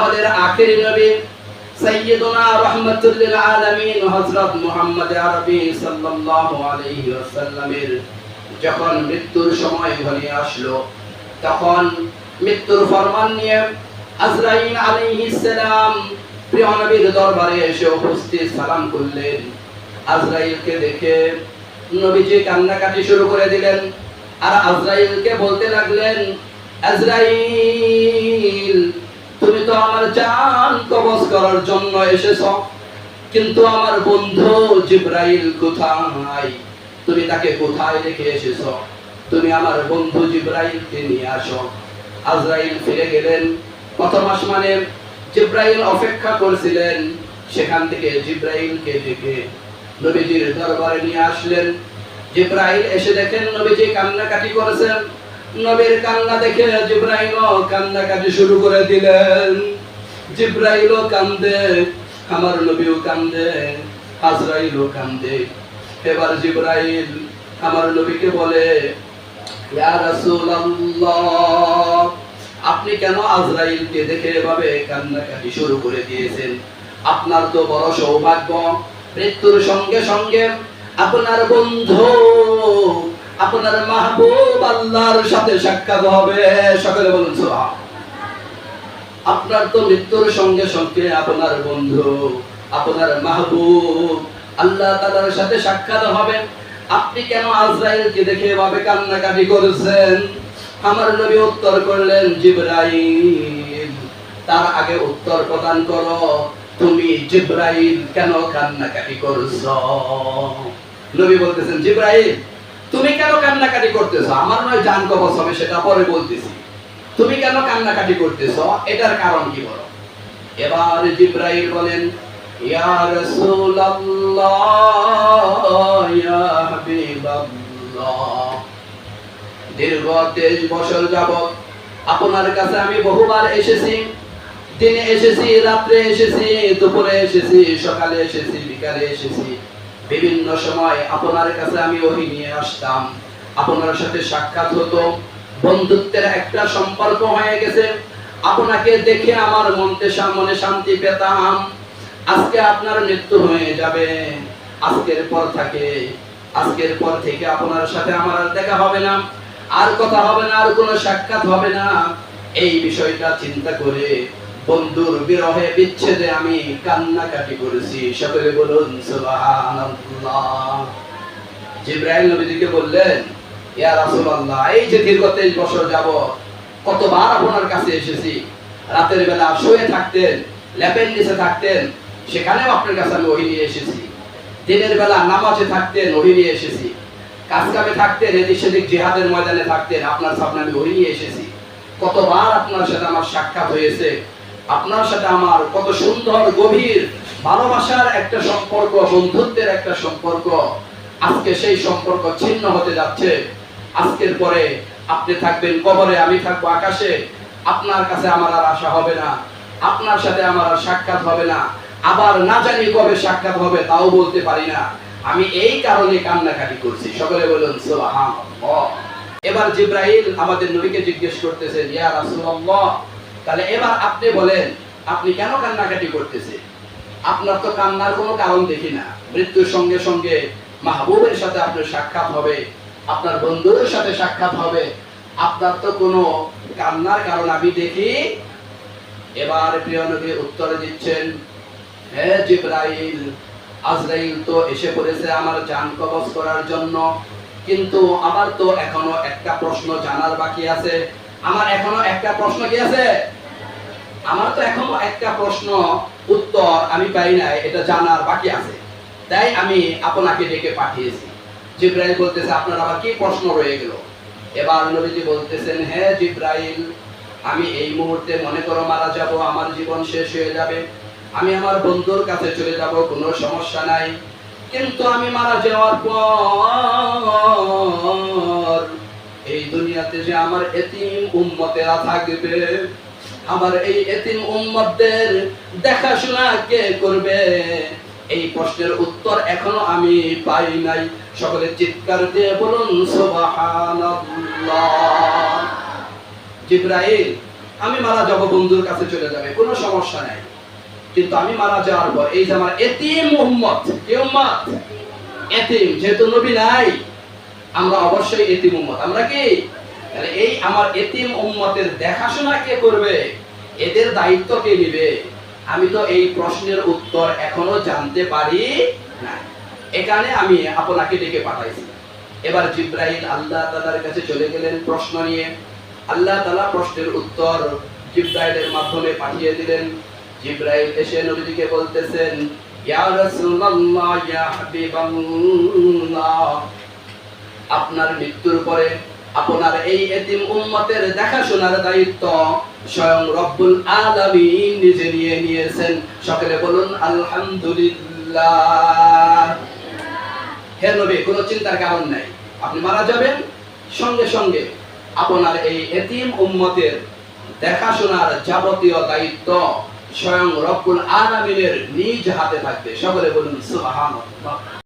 আমাদের আখেরি নবী সাইয়্যিদুনা রাহমাতুল আলামিন হযরত মুহাম্মদ আরবি সাল্লাল্লাহু আলাইহি ওয়াসাল্লামের যখন মৃত্যুর সময় ঘনিয়ে আসলো, তখন মৃত্যুর ফরমান নিয়ে আজরাইল আলাইহিস সালাম প্রিয় নবীর দরবারে এসে উপস্থিত সালাম করলেন। আজরাইলকে দেখে নবীজি কান্নাকাটি শুরু করে দিলেন আর আজরাইলকে বলতে লাগলেন, আজরাইল তুমি তো আমার জান কবজ করার জন্য এসেছ। কিন্তু আমার বন্ধু জিব্রাইল কোথায়? তুমি তাকে কোথায় রেখে এসেছ? তুমি আমার বন্ধু জিব্রাইলকে নিয়ে আসো। আজরাইল ফিরে গেলেন। কত মাস মানে জিব্রাইল অপেক্ষা করছিলেন। সেখান থেকে জিব্রাইলকে ডেকে নবীজির দরবারে নিয়ে আসলেন। জিব্রাইল এসে দেখেন নবীজি কান্নাকাটি করেছেন। নবীর কান্না দেখে জিব্রাইলও কান্নাকাটি শুরু করে দিলেন। জিব্রাইলও কান্দে, আমার নবীও কান্দে, আজরাইলও কান্দে। এবার জিব্রাইল আমার নবীকে বলে আপনি কেন আজরাইলকে দেখে এভাবে কান্নাকাটি শুরু করে দিয়েছেন? আপনার তো বড় সৌভাগ্য। মৃত্যুর সঙ্গে সঙ্গে আপনার বন্ধু আপনার মাহবুব আল্লাহর সাথে সাক্ষাৎ হবে। সকলে বলুন আপনার তো মৃত্যুর সঙ্গে সঙ্গে আপনার বন্ধু, আপনার মাহবুব আল্লাহ তাআলার সাথে সাক্ষাৎ হবে। আপনি কেন আজরাইলকে দেখে এভাবে কান্নাকাটি করেছেন? আমার নবী উত্তর করলেন, জিব্রাইল, তার আগে উত্তর প্রদান করো। তুমি জিব্রাইল কেন কান্নাকাটি করছ? নবী বলতেছেন, জিব্রাইল তুমি কেন কান্নাকাটি করতেছো? আমার নয় জান কবচ হবে, সেটা পরে বলতেছি। তুমি কেন কান্নাকাটি করতেছো? এটার কারণ কি বলো? এবার জিব্রাইল বলেন, ইয়া রাসূলুল্লাহ, ইয়া হাবিবাল্লাহ। দীর্ঘ তেইশ বছর যাবত আপনার কাছে আমি বহুবার এসেছি। দিনে এসেছি, রাত্রে এসেছি, দুপুরে এসেছি, সকালে এসেছি, বিকালে এসেছি। বিভিন্ন সময় আপনার কাছে আমি ওহি নিয়ে আসতাম। আপনার সাথে সাক্ষাৎ হতো। বন্ধুত্বের একটা সম্পর্ক হয়ে গেছে। আপনাকে দেখে আমার মনতে মনে শান্তি পেতাম। আজকে আপনার মৃত্যু হয়ে যাবে। আজকের পর থেকে, আজকের পর থেকে আপনার সাথে আমার আর দেখা হবে না। আর কথা হবে না, আর কোনো সাক্ষাৎ হবে না। এই বিষয়টা চিন্তা করে বন্ধুর বিরহে বিচ্ছেদে আমি কান্নাকাটি করেছি। সকলে বলুন, সুবহানাল্লাহ। নবীজিকে বললেন, ইয়া এই যে দীর্ঘ 23 বছর যাব কতবার আপনার কাছে এসেছি। রাতের বেলা শুয়ে থাকতেন নিচে থাকতেন, সেখানেও আপনার কাছে আমি ওহি নিয়ে এসেছি। দিনের বেলা নামাজে থাকতেন, ওহি নিয়ে এসেছি। কাজ কামে থাকতেন, এদিক সেদিক জিহাদের ময়দানে থাকতেন, আপনার সামনে আমি ওহি নিয়ে এসেছি। কতবার আপনার সাথে আমার সাক্ষাৎ হয়েছে আপনার সাথে আমার কত সুন্দর, গভীর ভালোবাসার একটা সম্পর্ক, বন্ধুত্বের একটা সম্পর্ক। আজকে সেই সম্পর্ক ছিন্ন হতে যাচ্ছে। আজকের পরে আপনি থাকবেন কবরে, আমি থাকব আকাশে। আপনার কাছে আমার আর আশা হবে না। আপনার সাথে আমার আর সাক্ষাৎ হবে না। আবার না জানি কবে সাক্ষাৎ হবে, তাও বলতে পারি না। আমি এই কারণে কান্নাকাটি করছি। সকলে বলুন এবার জিব্রাইল আমাদের নবীকে জিজ্ঞেস করতেছেন ইয়া রাসূলুল্লাহ তাহলে এবার আপনি বলেন, আপনি কেন কান্নাকাটি করতেছে আপনার তো কান্নার কোনো কারণ দেখি না। মৃত্যুর সঙ্গে সঙ্গে মাহবুবের সাথে আপনার সাক্ষাৎ হবে, আপনার বন্ধুদের সাথে সাক্ষাৎ হবে। আপনার তো কোনো কান্নার কারণ আমি দেখি। এবার প্রিয় নবী উত্তরে দিচ্ছেন, হে জিব্রাইল, আজরাইল তো এসে পড়েছে আমার জান কবজ করার জন্য। কিন্তু আমার তো এখনও একটা প্রশ্ন জানার বাকি আছে। আমার এখনও একটা প্রশ্ন কি আছে? আমার তো এখনও একটা প্রশ্ন, উত্তর আমি পাই নাই, এটা জানার বাকি আছে। তাই আমি আপনাকে ডেকে পাঠিয়েছি। জিব্রাইল বলতেছে, আপনার আবার কি প্রশ্ন রয়ে গেল? এবার নবীজি বলতেছেন, হে জিব্রাইল, আমি এই মুহূর্তে মনে করো মারা যাব, আমার জীবন শেষ হয়ে যাবে। আমি আমার বন্ধুর কাছে চলে যাব, কোনো সমস্যা নাই। কিন্তু আমি মারা যাওয়ার পর এই দুনিয়াতে যে আমার এতিম উম্মতেরা থাকবে আমার এই এতিম উম্মতদের দেখাশোনা কে করবে? এই প্রশ্নের উত্তর এখনও আমি পাই নাই। সকলে চিৎকার দিয়ে বলুন জিব্রাইল, আমি মারা যাব, বন্ধুর কাছে চলে যাবে, কোনো সমস্যা নাই। কিন্তু আমি মারা যাওয়ার পর এই যে আমার এতিম মোহাম্মদ কি উম্মত? এতিম, যেহেতু নবী নাই, আমরা অবশ্যই এতিম উম্মত। আমরা কি? তাহলে এই আমার এতিম উম্মতের দেখাশোনা কে করবে? এদের দায়িত্ব কে নিবে? আমি তো এই প্রশ্নের উত্তর এখনও জানতে পারি না। এখানে আমি আপনাকে ডেকে পাঠাইছি। এবার জিব্রাইল আল্লাহ তাআলার কাছে চলে গেলেন প্রশ্ন নিয়ে। আল্লাহ তাআলা প্রশ্নের উত্তর জিব্রাইলের মাধ্যমে পাঠিয়ে দিলেন। জিব্রাইল এসে নবীজিকে বলতেছেন, ইয়া রাসূলুল্লাহ, ইয়া হাবিবাল্লাহ। আপনার মৃত্যুর পরে আপনার এই এতিম উম্মতের দেখাশোনার দায়িত্ব স্বয়ং রব্বুল আলামিন নিজে নিয়ে নিয়েছেন। সকলে বলুন, আলহামদুলিল্লাহ। হে নবী, কোনো চিন্তার কারণ নাই। আপনি মারা যাবেন। সঙ্গে সঙ্গে আপনার এই এতিম উম্মতের দেখাশোনার যাবতীয় দায়িত্ব স্বয়ং রব্বুল আলামিনের নিজ হাতে থাকবে। সকলে বলুন, সুবহানাল্লাহ।